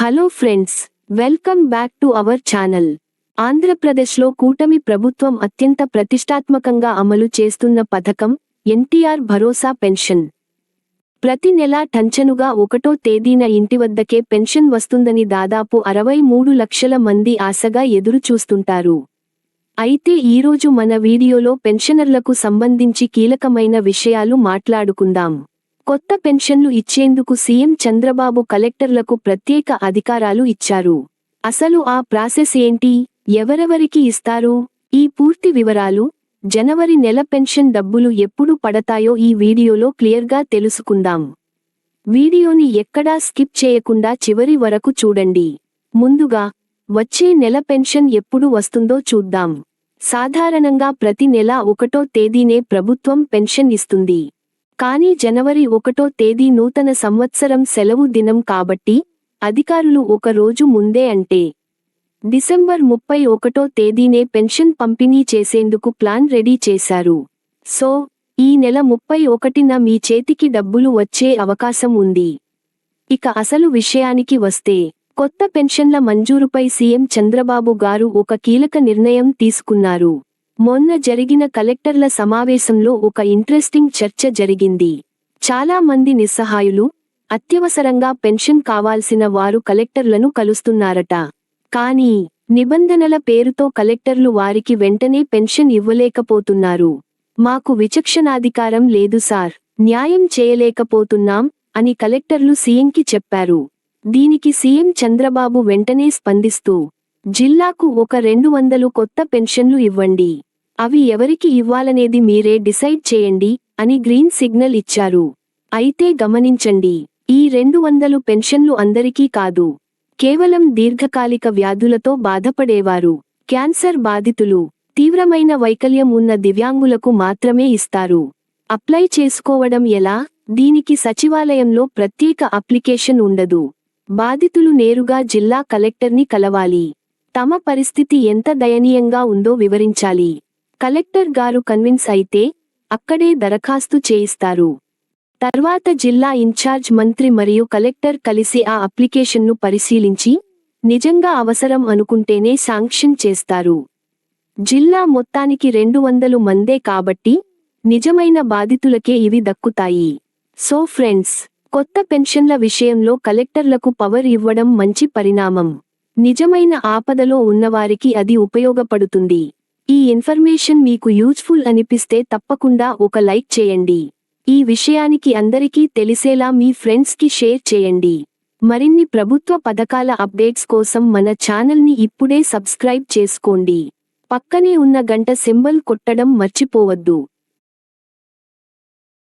Hello friends welcome back to our channel. ఆంధ్రప్రదేశ్లో కూటమి ప్రభుత్వం అత్యంత ప్రతిష్టాత్మకంగా అమలు చేస్తున్న పథకం ఎన్టీఆర్ భరోసా పెన్షన్. ప్రతి నెలా టంచనుగా ఒకటో తేదీన ఇంటి వద్దకే పెన్షన్ వస్తుందని దాదాపు అరవై మూడు లక్షల మంది ఆశగా ఎదురు చూస్తుంటారు అయితే ఈరోజు మన వీడియోలో పెన్షనర్లకు సంబంధించి కీలకమైన విషయాలు మాట్లాడుకుందాం. కొత్త పెన్షన్లు ఇచ్చేందుకు సీఎం చంద్రబాబు కలెక్టర్లకు ప్రత్యేక అధికారాలు ఇచ్చారు. అసలు ఆ ప్రాసెస్ ఏంటి? ఎవరెవరికి ఇస్తారు? ఈ పూర్తి వివరాలు జనవరి నెల పెన్షన్ డబ్బులు ఎప్పుడు పడతాయో ఈ వీడియోలో క్లియర్గా తెలుసుకుందాం. వీడియోని ఎక్కడా స్కిప్ చేయకుండా చివరి వరకు చూడండి. ముందుగా వచ్చే నెల పెన్షన్ ఎప్పుడు వస్తుందో చూద్దాం. సాధారణంగా ప్రతి నెల ఒకటో తేదీనే ప్రభుత్వం పెన్షన్ ఇస్తుంది. కానీ జనవరి ఒకటో తేదీ నూతన సంవత్సరం సెలవు దినం కాబట్టి అధికారులు ఒక రోజు ముందే అంటే డిసెంబర్ ముప్పై ఒకటో తేదీనే పెన్షన్ పంపిణీ చేసేందుకు ప్లాన్ రెడీ చేశారు. సో ఈ నెల ముప్పై ఒకటిన మీ చేతికి డబ్బులు వచ్చే అవకాశం ఉంది. ఇక అసలు విషయానికి వస్తే కొత్త పెన్షన్ల మంజూరుపై సీఎం చంద్రబాబు గారు ఒక కీలక నిర్ణయం తీసుకున్నారు. మొన్న జరిగిన కలెక్టర్ల సమావేశంలో ఒక ఇంట్రెస్టింగ్ చర్చ జరిగింది. చాలా మంది నిస్సహాయులు అత్యవసరంగా పెన్షన్ కావాల్సిన వారు కలెక్టర్లను కలుస్తున్నారట. కానీ నిబంధనల పేరుతో కలెక్టర్లు వారికి వెంటనే పెన్షన్ ఇవ్వలేకపోతున్నారు. మాకు విచక్షణాధికారం లేదు సార్ న్యాయం చేయలేకపోతున్నాం అని కలెక్టర్లు సీఎంకి చెప్పారు. దీనికి సీఎం చంద్రబాబు వెంటనే స్పందిస్తూ జిల్లాకు ఒక రెండు వందలు కొత్త పెన్షన్లు ఇవ్వండి. అవి ఎవరికి ఇవ్వాలనేది మీరే డిసైడ్ చేయండి అని గ్రీన్ సిగ్నల్ ఇచ్చారు. అయితే గమనించండి ఈ రెండు వందలు పెన్షన్లు అందరికీ కాదు. కేవలం దీర్ఘకాలిక వ్యాధులతో బాధపడేవారు. క్యాన్సర్ బాధితులు తీవ్రమైన వైకల్యం ఉన్న దివ్యాంగులకు మాత్రమే ఇస్తారు. అప్లై చేసుకోవడం ఎలా? దీనికి సచివాలయంలో ప్రత్యేక అప్లికేషన్ ఉండదు. బాధితులు నేరుగా జిల్లా కలెక్టర్ని కలవాలి. తమ పరిస్థితి ఎంత దయనీయంగా ఉందో వివరించాలి. కలెక్టర్ గారు కన్విన్స్ అయితే అక్కడే దరఖాస్తు చేయిస్తారు. తర్వాత జిల్లా ఇన్ఛార్జ్ మంత్రి మరియు కలెక్టర్ కలిసి ఆ అప్లికేషన్ను పరిశీలించి నిజంగా అవసరం అనుకుంటేనే శాంక్షన్ చేస్తారు. జిల్లా మొత్తానికి రెండు వందలు మందే కాబట్టి నిజమైన బాధితులకే ఇవి దక్కుతాయి. సో ఫ్రెండ్స్ కొత్త పెన్షన్ల విషయంలో కలెక్టర్లకు పవర్ ఇవ్వడం మంచి పరిణామం. నిజమైన ఆపదలో ఉన్నవారికి అది ఉపయోగపడుతుంది. ఈ ఇన్ఫర్మేషన్ మీకు యూజ్ఫుల్ అనిపిస్తే తప్పకుండా ఒక లైక్ చేయండి. ఈ విషయానికి అందరికీ తెలిసేలా మీ ఫ్రెండ్స్కి షేర్ చేయండి. మరిన్ని ప్రభుత్వ పథకాల అప్డేట్స్ కోసం మన ఛానల్ని ఇప్పుడే సబ్స్క్రైబ్ చేసుకోండి. పక్కనే ఉన్న గంట సింబల్ కొట్టడం మర్చిపోవద్దు.